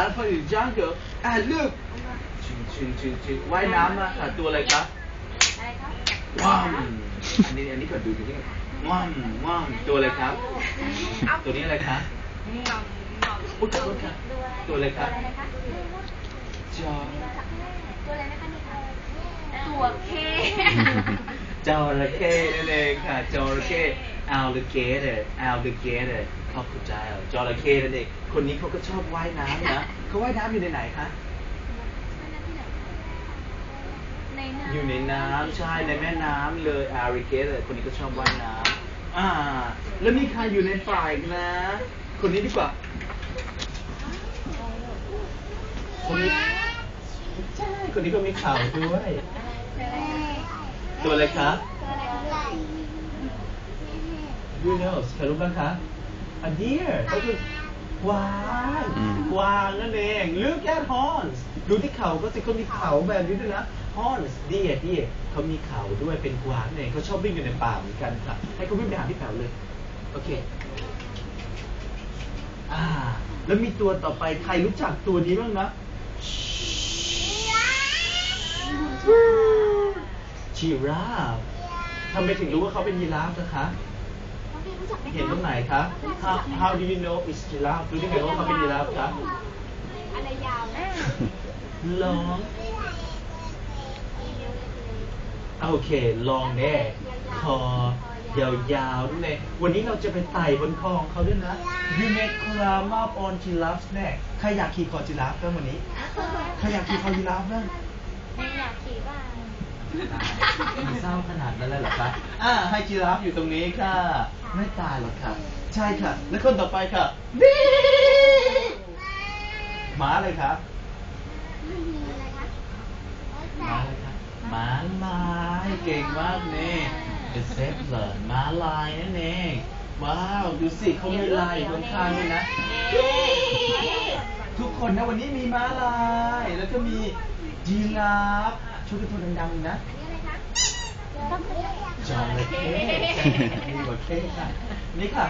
Alpha in jungle อะลูกชิงชิงชิงชิงว่ายน้ำมาค่ะตัวอะไรครับอะไรครับว้ามอันนี้อันนี้ก่อนดูดูนี่ว้ามว้ามตัวอะไรครับ ตัวนี้อะไรครับอุ๊ยขอโทษครับตัวอะไรครับตัวอะไรนะคะจอตัวอะไรนะคะนี่คะตัวเคจระเข้นั่นเองค่ะจระเข้ alligator alligator ขอบคุณใจอะจระเข้นั่นเองคนนี้เขาก็ชอบว่ายน้ำนะเขาว่ายน้ำอยู่ในไหนคะในน้ำอยู่ในน้ำใช่ในแม่น้ำเลย alligator คนนี้ก็ชอบว่ายน้ำอ่า แล้วมีใครอยู่ในป่าอีกนะ คนนี้ดีกว่าคนนี้ใช่คนนี้ก็มีเข่าด้วยตัวอะไรครับ You know ใครรู้บ้างคะ A deer ก็คือ กวางอืม กวางนั่นเอง Look at horns ดูที่เขาก็สิเขามีเขาแบบนี้ด้วยนะ horns deer deer เขามีเขาด้วยเป็นกวางนั่นเองเขาชอบวิ่งอยู่ในป่าเหมือนกันค่ะให้เขาวิ่งไปหาพี่แป๋วเลย โอเค อ่า แล้วมีตัวต่อไปใครรู้จักตัวนี้บ้างนะจีราฟทำไมถึงรู้ว่าเขาเป็นยีราฟนะคะ เห็นตรงไหนคะ How How do you know it's giraffe รู้ได้ไงว่าเขาเป็นยีราฟคะอะไรยาวนะลองโอเค ลองแน่คอยาวๆนั่นเองวันนี้เราจะไปไต่บนคอของเขาด้วยนะ You may climb up on giraffe's neck ใครอยากขี่คอจิราฟบ้างวันนี้ ใครอยากขี่คอจิราฟบ้างไม่อยากขี่บ้างมัน เศร้าขนาดนั้นเลยเหรอคะอ่าให้จิราฟอยู่ตรงนี้ค่ะ ไม่ตายหรอกค่ะ ใช่ค่ะ แล้วคนต่อไปค่ะบีหมาอะไรครับหมาอะไรครับหมาลายเก่งมากนี่ The Zebra หมาลายนั่นเองว้าวดูสิเขามีลายอยู่ข้างๆด้วยนะ ทุกคนนะวันนี้มีม้าลาย แล้วก็มียีราฟช่วยกันตัวดังๆนะจระเข้ มีหัวเข้ค่ะ นี่ค่ะ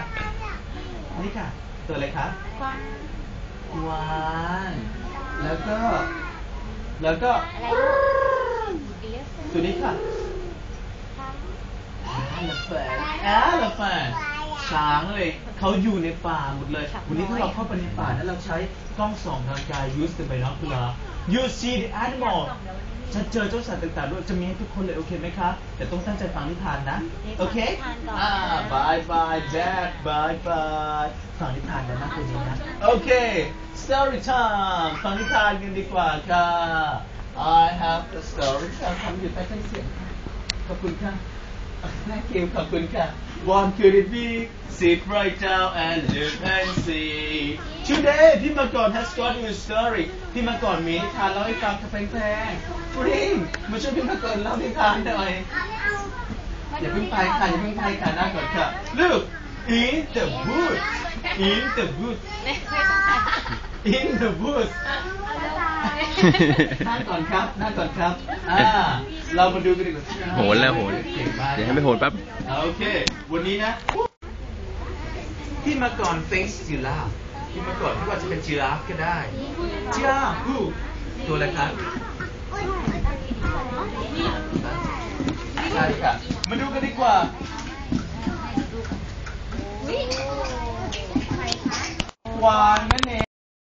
นี่ค่ะ ตัวอะไรคะกวางกวางแล้วก็ แล้วก็อะไรเลี้ยตัวนี้ค่ะ elephant elephant ช้างเลย เขาอยู่ในป่าหมดเลย วันนี้ถ้าเราเข้าไปในป่าแล้วเราใช้กล้องส่องทางไกล use the binocular you see the animal จะเจอเจ้าสัตว์ต่างๆด้วยจะมีให้ทุกคนเลยโอเคไหมครับ แต่ต้องตั้งใจฟังนิทานนะ โอเคอ่าบายบายแจ็คบายบายฟังนิทานกันนะคืนนี้นะโอเค story time ฟังนิทานกันดีกว่าค่ะ I have a story time ทำอยู่ใต้เครื่องเสียงค่ะขอบคุณค่ะ Thank you ขอบคุณค่ะ One could it be sit right down and look and see Today พี่มาก่อน has got you a story พี่มาก่อนมีนิทานเล่าให้ฟังค่ะแพงๆฟริงมาช่วยพี่มาก่อนเล่านิทานหน่อยอย่าเพิ่งไปค่ะอย่าเพิ่งไปค่ะนั่งก่อนค่ะ Look in the woods in the woods in the woods นั่งก่อนครับนั่งก่อนครับอ่าเรามาดูกันดีกว่าโหนแล้วโหนเก่งมาก เดี๋ยวให้ไปโหนแป๊บ โอเค วันนี้นะพี่มาก่อน thanks giraffe พี่มาก่อนพี่ว่าจะเป็น giraffe ก็ได้ giraffe ฮู้ตัวอะไรครับใช่ค่ะ มาดูกันดีกว่ากวางนั่นเอ